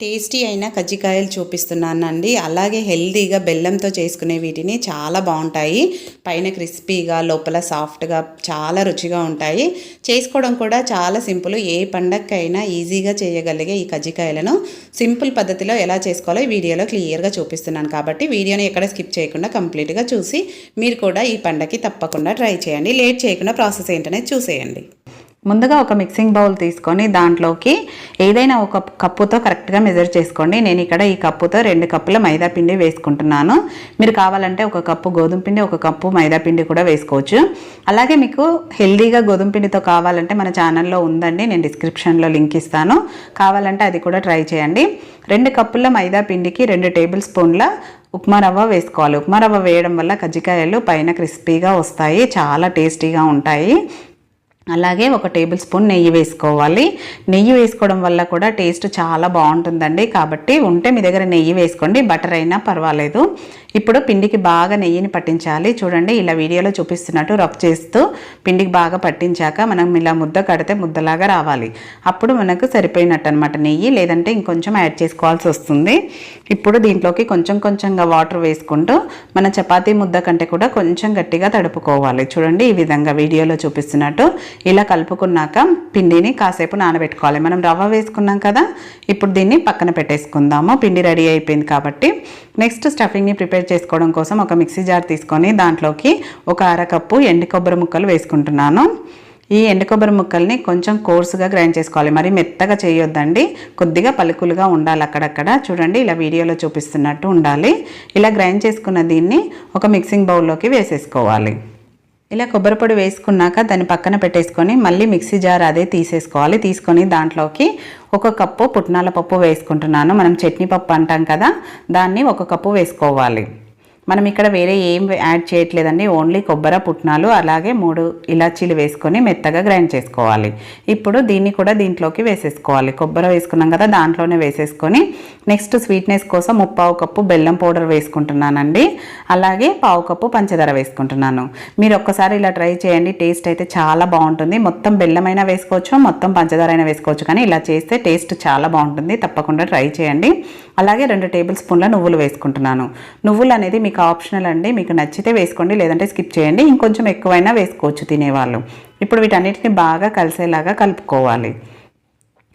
Tasty అయిన కజ్జికాయలు చూపిస్తున్నానండి. అలాగే హెల్తీగా బెల్లంతో చేసుకునే వీటిని చాలా బాగుంటాయి. పైన క్రిస్పీగా లోపల సాఫ్ట్గా చాలా రుచిగా ఉంటాయి. చేసుకోవడం కూడా చాలా సింపుల్. ఏ పండగకైనా ఈజీగా చేయగలిగే ఈ కజ్జికాయలను సింపుల్ పద్ధతిలో ఎలా చేసుకోవాలో ఈ వీడియోలో క్లియర్గా చూపిస్తున్నాను కాబట్టి వీడియోని ఎక్కడ స్కిప్ చేయకుండా కంప్లీట్గా చూసి మీరు కూడా ఈ పండగకి తప్పకుండా ట్రై చేయండి. లేట్ చేయకుండా ప్రాసెస్ ఏంటనేది చూసేయండి. ముందుగా ఒక మిక్సింగ్ బౌల్ తీసుకొని దాంట్లోకి ఏదైనా ఒక కప్పుతో కరెక్ట్గా మెజర్ చేసుకోండి. నేను ఇక్కడ ఈ కప్పుతో రెండు కప్పుల మైదా పిండి వేసుకుంటున్నాను. మీరు కావాలంటే ఒక కప్పు గోధుమ పిండి ఒక కప్పు మైదా పిండి కూడా వేసుకోవచ్చు. అలాగే మీకు హెల్దీగా గోధుమ పిండితో కావాలంటే మన ఛానల్లో ఉందండి. నేను డిస్క్రిప్షన్లో లింక్ ఇస్తాను. కావాలంటే అది కూడా ట్రై చేయండి. రెండు కప్పుల మైదా పిండికి రెండు టేబుల్ స్పూన్ల ఉప్మా రవ్వ వేసుకోవాలి. ఉప్మా రవ్వ వేయడం వల్ల కజ్జికాయలు పైన క్రిస్పీగా వస్తాయి. చాలా టేస్టీగా ఉంటాయి. అలాగే ఒక టేబుల్ స్పూన్ నెయ్యి వేసుకోవాలి. నెయ్యి వేసుకోవడం వల్ల కూడా టేస్ట్ చాలా బాగుంటుందండి. కాబట్టి ఉంటే మీ దగ్గర నెయ్యి వేసుకోండి. బటర్ అయినా పర్వాలేదు. ఇప్పుడు పిండికి బాగా నెయ్యిని పట్టించాలి. చూడండి ఇలా వీడియోలో చూపిస్తున్నట్టు రఫ్ చేస్తూ పిండికి బాగా పట్టించాక మనం ఇలా ముద్ద కడితే ముద్దలాగా రావాలి. అప్పుడు మనకు సరిపోయినట్టు అనమాట నెయ్యి. లేదంటే ఇంకొంచెం యాడ్ చేసుకోవాల్సి వస్తుంది. ఇప్పుడు దీంట్లోకి కొంచెం కొంచెంగా వాటర్ వేసుకుంటూ మన చపాతీ ముద్ద కంటే కూడా కొంచెం గట్టిగా తడుపుకోవాలి. చూడండి ఈ విధంగా వీడియోలో చూపిస్తున్నట్టు ఇలా కలుపుకున్నాక పిండిని కాసేపు నానబెట్టుకోవాలి. మనం రవ్వ వేసుకున్నాం కదా ఇప్పుడు దీన్ని పక్కన పెట్టేసుకుందాము. పిండి రెడీ అయిపోయింది కాబట్టి నెక్స్ట్ స్టఫింగ్ని ప్రిపేర్ చేసుకోవడం కోసం ఒక మిక్సీ జార్ తీసుకొని దాంట్లోకి ఒక అరకప్పు ఎండు కొబ్బరి ముక్కలు వేసుకుంటున్నాను. ఈ ఎండు కొబ్బరి ముక్కల్ని కొంచెం కోర్సుగా గ్రైండ్ చేసుకోవాలి. మరి మెత్తగా చేయొద్దండి. కొద్దిగా పలుకులుగా ఉండాలి అక్కడక్కడ. చూడండి ఇలా వీడియోలో చూపిస్తున్నట్టు ఉండాలి. ఇలా గ్రైండ్ చేసుకున్న దీన్ని ఒక మిక్సింగ్ బౌల్లోకి వేసేసుకోవాలి. ఇలా కొబ్బరి పొడి వేసుకున్నాక దాన్ని పక్కన పెట్టేసుకొని మళ్ళీ మిక్సీ జార్ అదే తీసేసుకోవాలి. తీసుకొని దాంట్లోకి ఒక కప్పు పుట్నాల పప్పు వేసుకుంటున్నాను. మనం చట్నీ పప్పు అంటాం కదా దాన్ని ఒక కప్పు వేసుకోవాలి. మనం ఇక్కడ వేరే ఏం యాడ్ చేయట్లేదండి. ఓన్లీ కొబ్బరి పుట్నాలు అలాగే మూడు ఇలాచీలు వేసుకొని మెత్తగా గ్రైండ్ చేసుకోవాలి. ఇప్పుడు దీన్ని కూడా దీంట్లోకి వేసేసుకోవాలి. కొబ్బరి వేసుకున్నాం కదా దాంట్లోనే వేసేసుకొని నెక్స్ట్ స్వీట్నెస్ కోసం ముప్పావు కప్పు బెల్లం పౌడర్ వేసుకుంటున్నానండి. అలాగే పావు కప్పు పంచదార వేసుకుంటున్నాను. మీరు ఒక్కసారి ఇలా ట్రై చేయండి. టేస్ట్ అయితే చాలా బాగుంటుంది. మొత్తం బెల్లం అయినా వేసుకోవచ్చు మొత్తం పంచదార అయినా వేసుకోవచ్చు కానీ ఇలా చేస్తే టేస్ట్ చాలా బాగుంటుంది. తప్పకుండా ట్రై చేయండి. అలాగే రెండు టేబుల్ స్పూన్ల నువ్వులు వేసుకుంటున్నాను. నువ్వులు అనేది మీకు ఆప్షనల్ అండి మీకు నచ్చితే వేసుకోండి లేదంటే స్కిప్ చేయండి. ఇంకొంచెం ఎక్కువైనా వేసుకోవచ్చు తినేవాళ్ళు. ఇప్పుడు వీటన్నిటిని బాగా కలిసేలాగా కలుపుకోవాలి.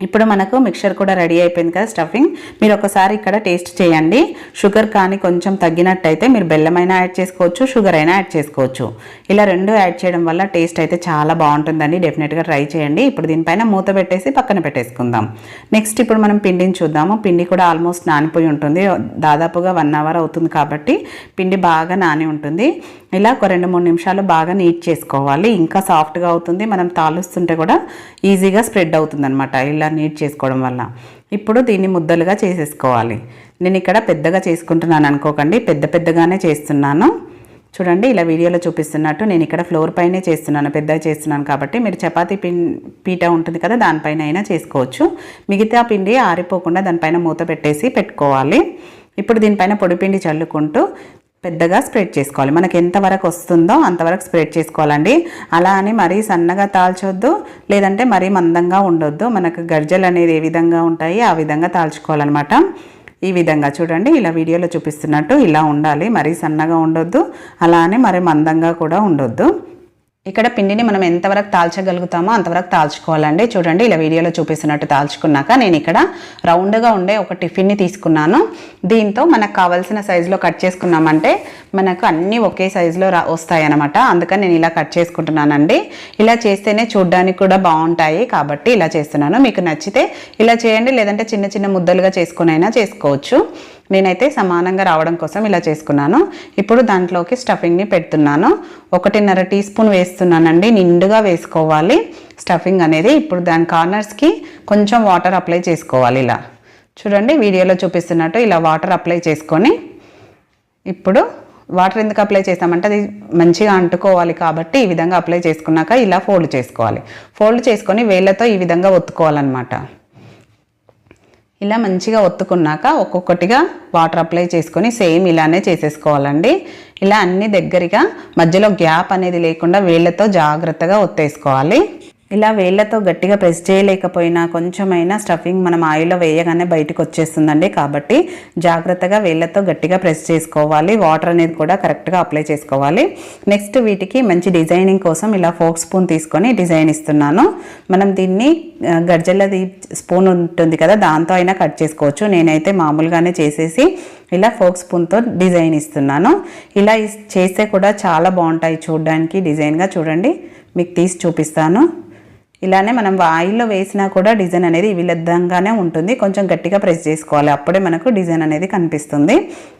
ఇప్పుడు మనకు మిక్చర్ కూడా రెడీ అయిపోయింది కదా స్టఫింగ్. మీరు ఒకసారి ఇక్కడ టేస్ట్ చేయండి. షుగర్ కానీ కొంచెం తగ్గినట్టయితే మీరు బెల్లమైనా యాడ్ చేసుకోవచ్చు షుగర్ అయినా యాడ్ చేసుకోవచ్చు. ఇలా రెండు యాడ్ చేయడం వల్ల టేస్ట్ అయితే చాలా బాగుంటుందండి. డెఫినెట్గా ట్రై చేయండి. ఇప్పుడు దీనిపైన మూత పెట్టేసి పక్కన పెట్టేసుకుందాం. నెక్స్ట్ ఇప్పుడు మనం పిండిని చూద్దాము. పిండి కూడా ఆల్మోస్ట్ నానిపోయి ఉంటుంది. దాదాపుగా వన్ అవర్ అవుతుంది కాబట్టి పిండి బాగా నాని ఉంటుంది. ఇలా ఒక రెండు మూడు నిమిషాలు బాగా నీట్ చేసుకోవాలి. ఇంకా సాఫ్ట్గా అవుతుంది. మనం తాలుస్తుంటే కూడా ఈజీగా స్ప్రెడ్ అవుతుంది అనమాట ఇలా నీట్ చేసుకోవడం వల్ల. ఇప్పుడు దీన్ని ముద్దలుగా చేసేసుకోవాలి. నేను ఇక్కడ పెద్దగా చేసుకుంటున్నాను అనుకోకండి. పెద్ద పెద్దగానే చేస్తున్నాను. చూడండి ఇలా వీడియోలో చూపిస్తున్నట్టు నేను ఇక్కడ ఫ్లోర్ పైనే చేస్తున్నాను పెద్దగా చేస్తున్నాను కాబట్టి. మీరు చపాతీ పిం పీట ఉంటుంది కదా దానిపైన అయినా చేసుకోవచ్చు. మిగతా పిండి ఆరిపోకుండా దానిపైన మూత పెట్టేసి పెట్టుకోవాలి. ఇప్పుడు దీనిపైన పొడిపిండి చల్లుకుంటూ పెద్దగా స్ప్రెడ్ చేసుకోవాలి. మనకి ఎంతవరకు వస్తుందో అంతవరకు స్ప్రెడ్ చేసుకోవాలండి. అలా అని మరీ సన్నగా తాల్చొద్దు. లేదంటే మరీ మందంగా ఉండొద్దు. మనకు గర్జలు అనేది ఏ విధంగా ఉంటాయి ఆ విధంగా తాల్చుకోవాలన్నమాట. ఈ విధంగా చూడండి. ఇలా వీడియోలో చూపిస్తున్నట్టు ఇలా ఉండాలి. మరీ సన్నగా ఉండొద్దు. అలా అని మరీ మందంగా కూడా ఉండొద్దు. ఇక్కడ పిండిని మనం ఎంతవరకు తాల్చగలుగుతామో అంతవరకు తాల్చుకోవాలండి. చూడండి ఇలా వీడియోలో చూపిస్తున్నట్టు తాల్చుకున్నాక నేను ఇక్కడ రౌండ్గా ఉండే ఒక టిఫిన్ని తీసుకున్నాను. దీంతో మనకు కావాల్సిన సైజులో కట్ చేసుకున్నామంటే మనకు అన్నీ ఒకే సైజులో రా వస్తాయి అనమాట అందుకని నేను ఇలా కట్ చేసుకుంటున్నానండి. ఇలా చేస్తేనే చూడ్డానికి కూడా బాగుంటాయి. కాబట్టి ఇలా చేస్తున్నాను. మీకు నచ్చితే ఇలా చేయండి లేదంటే చిన్న చిన్న ముద్దలుగా చేసుకునైనా చేసుకోవచ్చు. నేనైతే సమానంగా రావడం కోసం ఇలా చేసుకున్నాను. ఇప్పుడు దాంట్లోకి స్టఫింగ్ని పెడుతున్నాను. ఒకటిన్నర టీ స్పూన్ వేస్తున్నానండి. నిండుగా వేసుకోవాలి. స్టఫింగ్ అనేది ఇప్పుడు దాని కార్నర్స్కి కొంచెం వాటర్ అప్లై చేసుకోవాలి ఇలా. చూడండి వీడియోలో చూపిస్తున్నట్టు ఇలా వాటర్ అప్లై చేసుకొని ఇప్పుడు వాటర్ ఎందుకు అప్లై చేస్తామంటే అది మంచిగా అంటుకోవాలి కాబట్టి ఈ విధంగా అప్లై చేసుకున్నాక ఇలా ఫోల్డ్ చేసుకోవాలి. ఫోల్డ్ చేసుకొని వేళ్ళతో ఈ విధంగా ఒత్తుకోవాలన్నమాట. ఇలా మంచిగా ఒత్తుకున్నాక ఒక్కొక్కటిగా వాటర్ అప్లై చేసుకొని సేమ్ ఇలానే చేసేసుకోవాలండి. ఇలా అన్ని దగ్గరగా మధ్యలో గ్యాప్ అనేది లేకుండా వేళ్ళతో జాగ్రత్తగా ఒత్తేసుకోవాలి. ఇలా వేళ్ళతో గట్టిగా ప్రెస్ చేయలేకపోయినా కొంచెమైనా స్టఫింగ్ మనం ఆయిల్లో వేయగానే బయటకు వచ్చేస్తుందండి. కాబట్టి జాగ్రత్తగా వేళ్ళతో గట్టిగా ప్రెస్ చేసుకోవాలి. వాటర్ అనేది కూడా కరెక్ట్గా అప్లై చేసుకోవాలి. నెక్స్ట్ వీటికి మంచి డిజైనింగ్ కోసం ఇలా ఫోక్ స్పూన్ తీసుకొని డిజైన్ ఇస్తున్నాను. మనం దీన్ని ఆ, గర్జలది స్పూన్ ఉంటుంది కదా దాంతో అయినా కట్ చేసుకోవచ్చు. నేనైతే మామూలుగానే చేసేసి ఇలా ఫోక్ స్పూన్తో డిజైన్ ఇస్తున్నాను. ఇలా ఇస్- చేస్తే కూడా చాలా బాగుంటాయి చూడడానికి డిజైన్గా చూడండి. మీకు తీసి చూపిస్తాను. ఇలానే మనం ఆయిల్లో వేసినా కూడా డిజైన్ అనేది ఈ విధంగానే ఉంటుంది. కొంచెం గట్టిగా ప్రెస్ చేసుకోవాలి. అప్పుడే మనకు డిజైన్ అనేది కనిపిస్తుంది.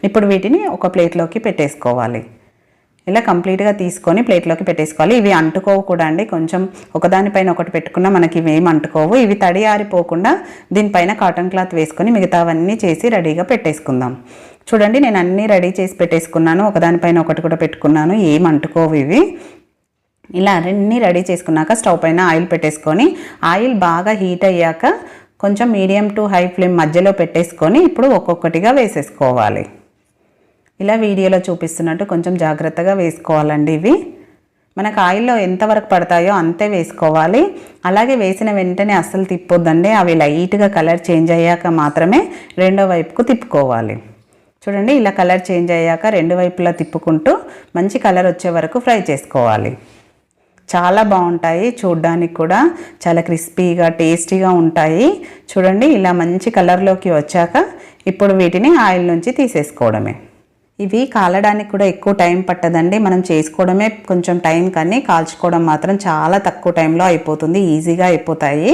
ఇప్పుడు వీటిని ఒక ప్లేట్లోకి పెట్టేసుకోవాలి. ఇలా కంప్లీట్గా తీసుకొని ప్లేట్లోకి పెట్టేసుకోవాలి. ఇవి అంటుకోవు కూడా అండి. కొంచెం ఒకదానిపైన ఒకటి పెట్టుకున్నా మనకి ఇవేం అంటుకోవు. ఇవి తడి ఆరిపోకుండా దీనిపైన కాటన్ క్లాత్ వేసుకొని మిగతావన్నీ చేసి రెడీగా పెట్టేసుకుందాం. చూడండి నేను అన్నీ రెడీ చేసి పెట్టేసుకున్నాను. ఒకదానిపైన ఒకటి కూడా పెట్టుకున్నాను. ఏం అంటుకోవు ఇవి. ఇలా అన్నీ రెడీ చేసుకున్నాక స్టవ్ పైన ఆయిల్ పెట్టేసుకొని ఆయిల్ బాగా హీట్ అయ్యాక కొంచెం మీడియం టు హై ఫ్లేమ్ మధ్యలో పెట్టేసుకొని ఇప్పుడు ఒక్కొక్కటిగా వేసేసుకోవాలి. ఇలా వీడియోలో చూపిస్తున్నట్టు కొంచెం జాగ్రత్తగా వేసుకోవాలండి ఇవి. మనకు ఆయిల్లో ఎంతవరకు పడతాయో అంతే వేసుకోవాలి. అలాగే వేసిన వెంటనే అస్సలు తిప్పొద్దండి. అవి లైట్గా కలర్ చేంజ్ అయ్యాక మాత్రమే రెండో వైపుకు తిప్పుకోవాలి. చూడండి ఇలా కలర్ చేంజ్ అయ్యాక రెండు వైపులా తిప్పుకుంటూ మంచి కలర్ వచ్చే వరకు ఫ్రై చేసుకోవాలి. చాలా బాగుంటాయి చూడ్డానికి కూడా చాలా క్రిస్పీగా టేస్టీగా ఉంటాయి. చూడండి ఇలా మంచి కలర్లోకి వచ్చాక ఇప్పుడు వీటిని ఆయిల్ నుంచి తీసేసుకోవడమే. ఇవి కాలడానికి కూడా ఎక్కువ టైం పట్టదండి. మనం చేసుకోవడమే కొంచెం టైం కానీ కాల్చుకోవడం మాత్రం చాలా తక్కువ టైంలో అయిపోతుంది ఈజీగా అయిపోతాయి.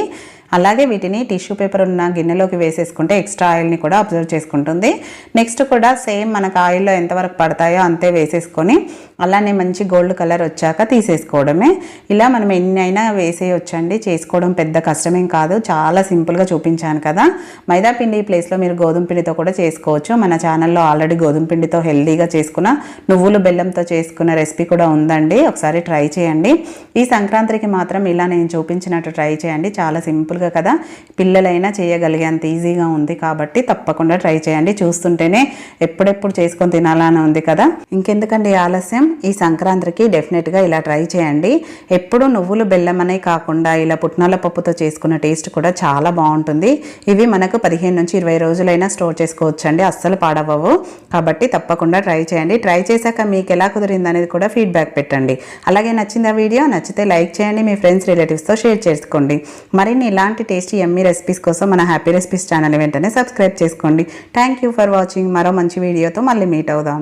అలాగే వీటిని టిష్యూ పేపర్ ఉన్న గిన్నెలోకి వేసేసుకుంటే ఎక్స్ట్రా ఆయిల్ని కూడా అబ్జర్వ్ చేసుకుంటుంది. నెక్స్ట్ కూడా సేమ్ మనకు ఆయిల్లో ఎంతవరకు పడతాయో అంతే వేసేసుకొని అలానే మంచి గోల్డ్ కలర్ వచ్చాక తీసేసుకోవడమే. ఇలా మనం ఎన్ని అయినా వేసేయొచ్చండి. చేసుకోవడం పెద్ద కష్టమేం కాదు. చాలా సింపుల్గా చూపించాను కదా. మైదా పిండి ప్లేస్లో మీరు గోధుమ పిండితో కూడా చేసుకోవచ్చు. మన ఛానల్లో ఆల్రెడీ గోధుమ పిండితో హెల్దీగా చేసుకున్న నువ్వులు బెల్లంతో చేసుకున్న రెసిపీ కూడా ఉందండి. ఒకసారి ట్రై చేయండి. ఈ సంక్రాంతికి మాత్రం ఇలా నేను చూపించినట్టు ట్రై చేయండి. చాలా సింపుల్గా కదా పిల్లలైనా చేయగలిగేంత ఈజీగా ఉంది కాబట్టి తప్పకుండా ట్రై చేయండి. చూస్తుంటేనే ఎప్పుడెప్పుడు చేసుకొని తినాలని ఉంది కదా. ఇంకెందుకండి ఆలస్యం? ఈ సంక్రాంతికి డెఫినెట్గా ఇలా ట్రై చేయండి. ఎప్పుడు నువ్వులు బెల్లం అనే కాకుండా ఇలా పుట్నాల పప్పుతో చేసుకున్న టేస్ట్ కూడా చాలా బాగుంటుంది. ఇవి మనకు పదిహేను నుంచి ఇరవై రోజులైనా స్టోర్ చేసుకోవచ్చు అండి అస్సలు పాడవవు కాబట్టి తప్పకుండా ట్రై చేయండి. ట్రై చేశాక మీకు ఎలా కుదిరింది అనేది కూడా ఫీడ్బ్యాక్ పెట్టండి. అలాగే నచ్చిందా వీడియో? నచ్చితే లైక్ చేయండి. మీ ఫ్రెండ్స్ రిలేటివ్స్తో షేర్ చేసుకోండి. మరిన్ని ఇలాంటి టేస్టీ ఎమ్మీ రెసిపీస్ కోసం మన హ్యాపీ రెసిపీస్ ఛానల్ వెంటనే సబ్స్క్రైబ్ చేసుకోండి. థ్యాంక్ యూ ఫర్ వాచింగ్ మరో మంచి వీడియోతో మళ్ళీ మీట్ అవుదాం.